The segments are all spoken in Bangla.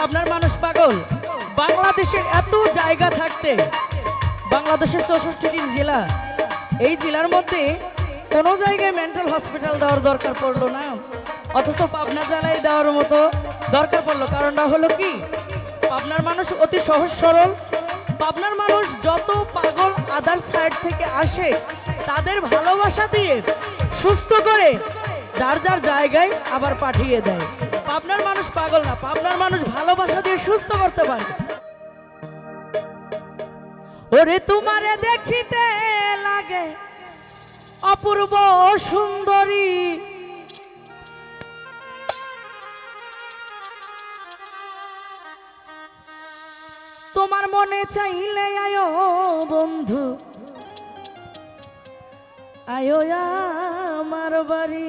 পাবনার মানুষ পাগল। বাংলাদেশের এত জায়গা থাকতে বাংলাদেশের চৌষট্টিটি জেলা। এই জেলার মধ্যে কোনো জায়গায় মেন্টাল হসপিটাল দেওয়ার দরকার পড়ল না। অথচ পাবনা জেলায় দেওয়ার মতো দরকার পড়ল। কারণটা হলো কি? পাবনার মানুষ অতি সহজ সরল। পাবনার মানুষ যত পাগল আদার সাইড থেকে আসে, তাদের ভালোবাসা দিয়ে সুস্থ করে যার যার জায়গায় আবার পাঠিয়ে দেয়। পাবনার মানুষ পাগল না, পাবনার মানুষ ভালোবাসা দিয়ে সুস্থ করতে পারে ওরে তোমারে দেখিতে লাগে অপূর্ব সুন্দরী। তোমার মনে চাইলে আয়ো বন্ধু, আয়ো আমার বাড়ি।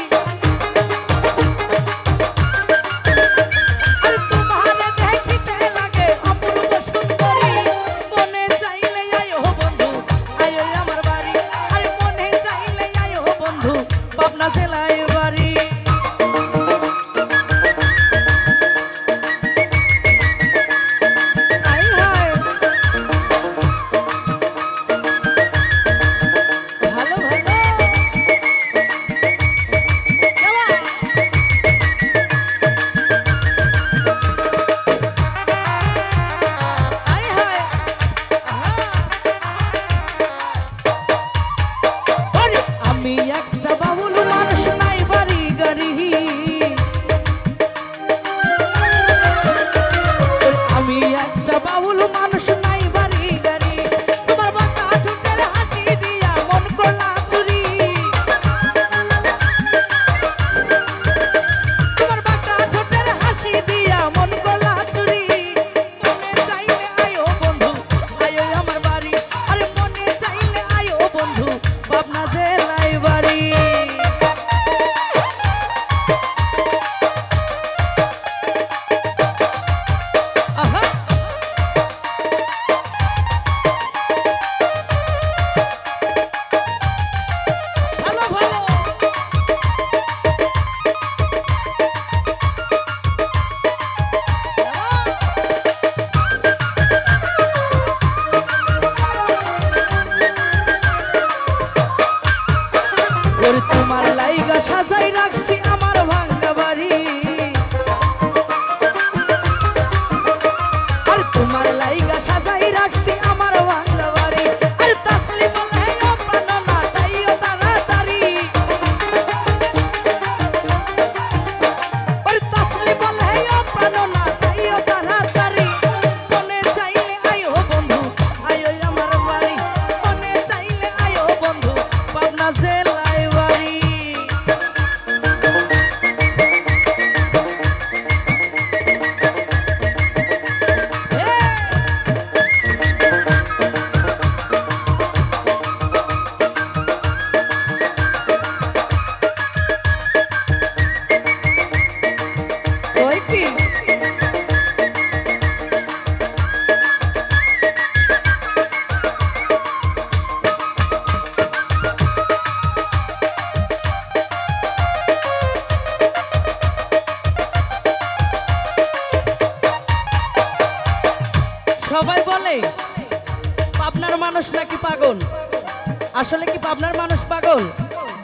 আসলে কি পাবনার মানুষ পাগল?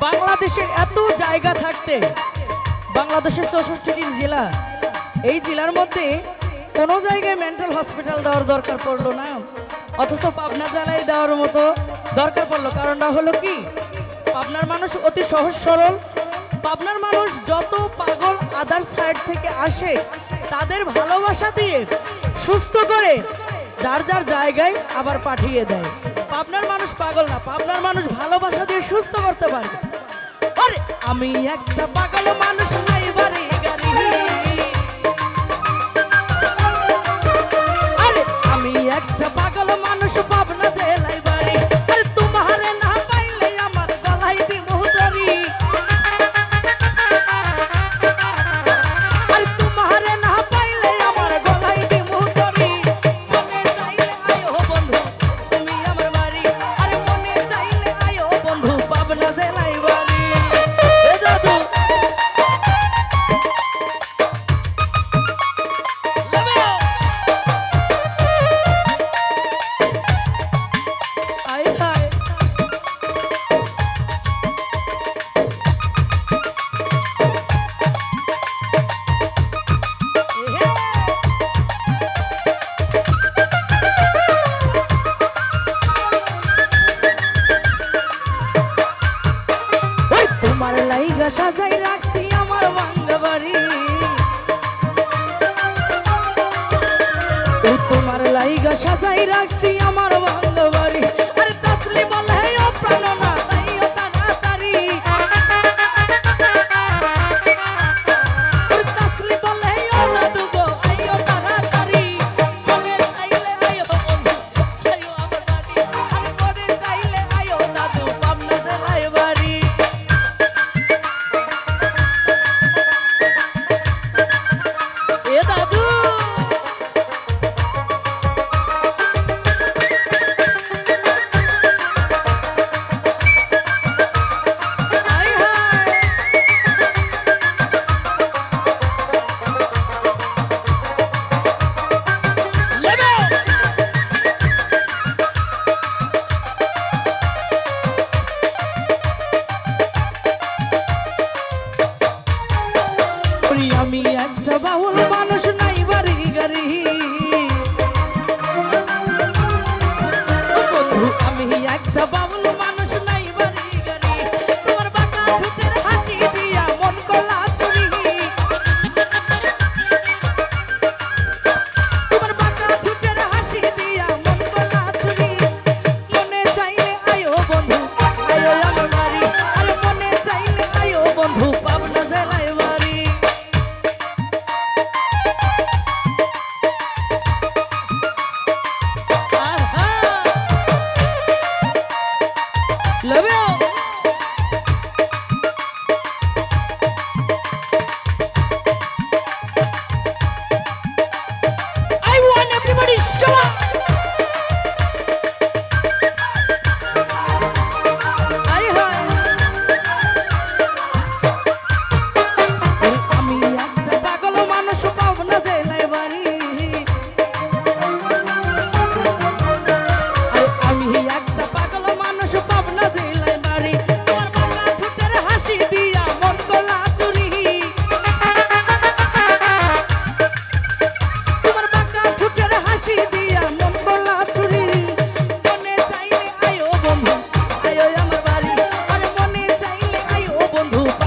বাংলাদেশের এত জায়গা থাকতে বাংলাদেশের চৌষট্টিটি জেলা। এই জেলার মধ্যে কোনো জায়গায় মেন্টাল হসপিটাল দেওয়ার দরকার পড়ল না। অথচ পাবনা জেলায় দেওয়ার মতো দরকার পড়ল। কারণটা হলো কি? পাবনার মানুষ অতি সহজ সরল। পাবনার মানুষ যত পাগল আদার সাইড থেকে আসে, তাদের ভালোবাসা দিয়ে সুস্থ করে যার যার জায়গায় আবার পাঠিয়ে দেয়। পাবনার মানুষ পাগল না, পাবনার মানুষ ভালোবাসা দিয়ে সুস্থ করতে পারে আরে, আমি একটা পাগল মানুষ নাই, বাড়ি গাড়ি। সাজাই রাখছি আমার বাড়ি Добавь বন্ধু